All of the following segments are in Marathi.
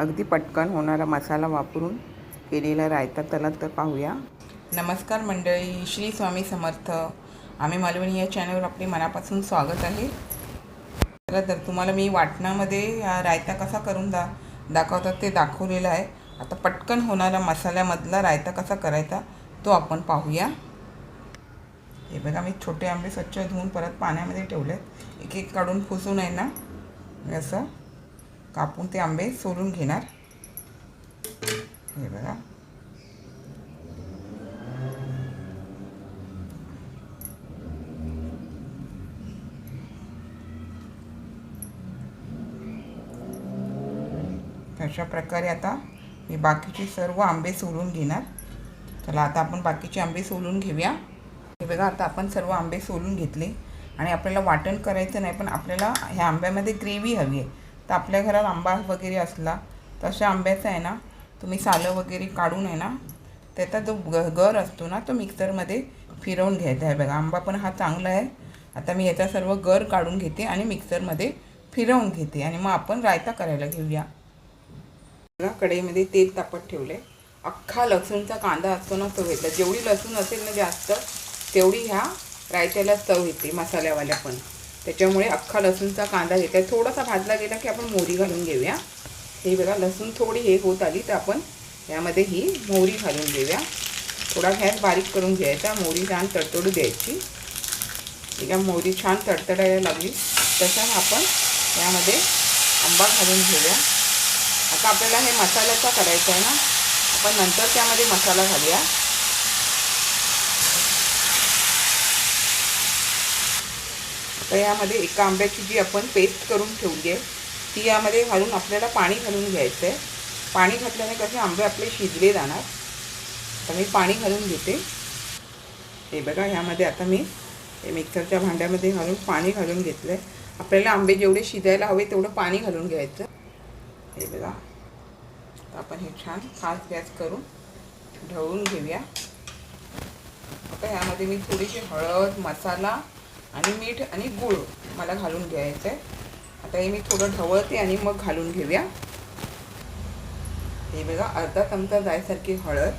अगदी पटकन होणारा मसाला वापरून केलेला रायता त्याला तर पाहूया. नमस्कार मंडळी श्री स्वामी समर्थ. आम्ही मालवणी या चॅनलवर आपले मनापासून स्वागत आहे. चला तर तुम्हाला मी वाटणामध्ये रायता कसा करून दा दाखवतात ते दाखवलेलं आहे. आता पटकन होणारा मसाल्यामधला रायता कसा करायचा तो आपण पाहूया. हे बघा मी छोटे आंबे स्वच्छ धुवून परत पाण्यामध्ये ठेवले एक एक काढून फुसून आहे ना? असं. कापून ते आंबे सोलून घेणार. हे बघा. अशा प्रकारे आता मी बाकीचे सर्व आंबे सोलून घेणार. चला आता आपण बाकीचे आंबे सोलून घेऊया. हे बघा आता आपण सर्व आंबे सोलून घेतले. आणि आपल्याला वाटण करायचं नाही पण आपल्याला ह्या आंब्यामध्ये ग्रेव्ही हवी आहे. तर आपल्या घरात आंबा वगैरे असला तर अशा आंब्याचा आहे ना तुम्ही सालं वगैरे काढून आहे ना त्याचा जो ग गर असतो ना तो मिक्सरमध्ये फिरवून घ्यायचा आहे. बघा आंबा पण हा चांगला आहे. आता मी याचा सर्व गर काढून घेते आणि मिक्सरमध्ये फिरवून घेते. आणि मग आपण रायता करायला घेऊया. बघा कढईमध्ये तेल तापत ठेवले अख्खा लसूणचा कांदा असतो ना तो घेतला जेवढी लसूण असेल ना जास्त तेवढी ह्या रायत्याला चव येते मसाल्यावाल्या पण. त्याच्यामुळे अख्खा लसूणचा कांदा घेतला थोडासा भाजला गेला की आपण मोहरी घालून घेऊया. हे बघा लसूण थोडी हे होत आली तर आपण यामध्ये ही मोहरी घालून घेऊया. थोडा गॅस बारीक करून घ्यायचा. मोहरी छान तडतडू द्यायची. ठीक आहे मोहरी छान तडतडायला लागली. तसं आपण यामध्ये आंबा घालून घेऊया. आता आपल्याला हे मसाल्याचा करायचा आहे ना आपण नंतर त्यामध्ये मसाला घालूया. तर यामध्ये एका आंब्याची जी आपण पेस्ट करून ठेवली आहे ती यामध्ये घालून आपल्याला पाणी घालून घ्यायचं आहे. पाणी घातल्याने कसे आंबे आपले शिजले जाणार? तर मी पाणी घालून घेते. हे बघा ह्यामध्ये आता मी मिक्सरच्या भांड्यामध्ये घालून पाणी घालून घेतलं आहे आपल्याला आंबे जेवढे शिजायला हवे तेवढं पाणी घालून घ्यायचं. हे बघा आपण हे छान फास्ट गॅस करून ढवळून घेऊया. आता ह्यामध्ये मी थोडीशी हळद मसाला आणि मीठ आणि गूळ मला घालून घ्यायचं आहे आता हे मी थोडं ढवळते आणि मग घालून घेऊया. हे बघा अर्धा चमचा जायसारखी हळद.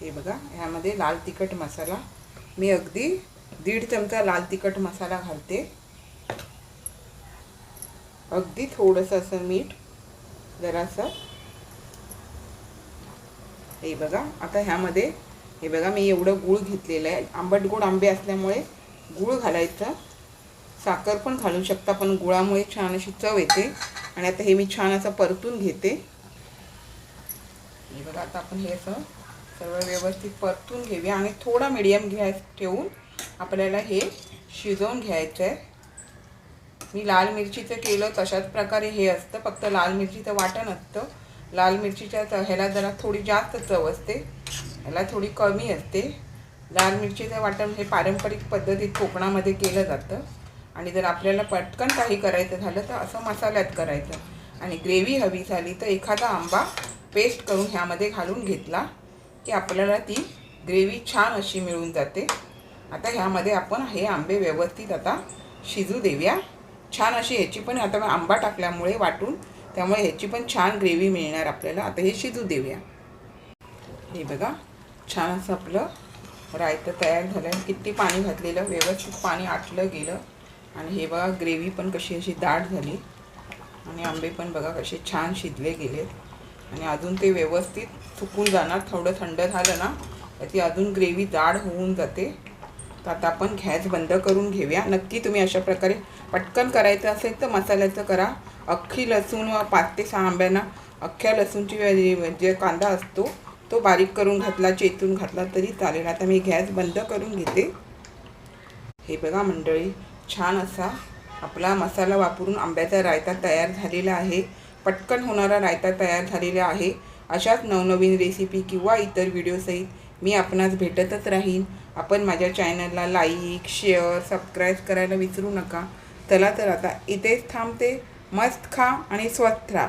हे बघा ह्यामध्ये लाल तिखट मसाला. मी अगदी दीड चमचा लाल तिखट मसाला घालते. अगदी थोडंसं असं मीठ जरासं. हे बघा आता ह्यामध्ये हे बघा मी एवढं गूळ घेतलेलं आहे. आंबट गोड आंबे असल्यामुळे गूळ घालायचं. साखर पण घालू शकता पण गुळामुळे छान अशी चव येते. आणि आता हे मी छान असं परतून घेते. हे बघा आता आपण हे असं सर्व व्यवस्थित परतून घेऊया. आणि थोडा मिडियम गॅस ठेवून आपल्याला हे शिजवून घ्यायचं आहे मी लाल मिरचीचं केलं तशाच प्रकारे हे असतं. फक्त लाल मिरचीचं वाटण असतं. लाल मिरचीच्या ह्याला जरा थोडी जास्त चव असते. ह्याला थोडी कमी असते. लाल मिरचीचं वाटण हे पारंपरिक पद्धतीत कोकणामध्ये केलं जातं. आणि जर आपल्याला पटकन काही करायचं झालं तर असं मसाल्यात करायचं. आणि ग्रेव्ही हवी झाली तर एखादा आंबा पेस्ट करून ह्यामध्ये घालून घेतला की आपल्याला ती ग्रेव्ही छान अशी मिळून जाते. आता ह्यामध्ये आपण हे आंबे व्यवस्थित आता शिजू देऊया. छान अशी ह्याची पण आता आंबा टाकल्यामुळे वाटून त्यामुळे ह्याची पण छान ग्रेव्ही मिळणार आपल्याला. आता हे शिजू देऊया. हे बघा. छान असं आपलं रायतं तयार झालं आहे किती पाणी घातलेलं व्यवस्थित पाणी आटलं गेलं. आणि हे बघा ग्रेव्ही पण कशी अशी दाट झाली. आणि आंबे पण बघा कसे छान शिजले गेलेत. आणि अजून ते व्यवस्थित सुकून जाणार थोडं थंड झालं ना तर ती अजून ग्रेव्ही जाड होऊन जाते. तर आता आपण गॅस बंद करून घेऊया. नक्की तुम्ही अशा प्रकारे पटकन करायचं असेल तर मसाल्याचं करा. अख्खी लसूण व पाच ते सहा आंब्यांना अख्ख्या लसूणची जे म्हणजे कांदा असतो. तो बारीक करून घातला चेतून घातला तरी चालेल. आता मी गॅस बंद करून घेते. हे बघा मंडळी छान असा आपला मसाला वापरून आंब्याचा रायता तयार झालेला आहे. पटकन होणारा रायता तयार झालेला आहे. अशाच नवनवीन रेसिपी किंवा इतर व्हिडिओसहित मी आपणास भेटतच राहीन. आपण माझ्या चॅनलला लाईक शेअर सबस्क्राईब करायला विसरू नका. चला तर आता इथेच थांबते. मस्त खा आणि स्वस्थ राहा.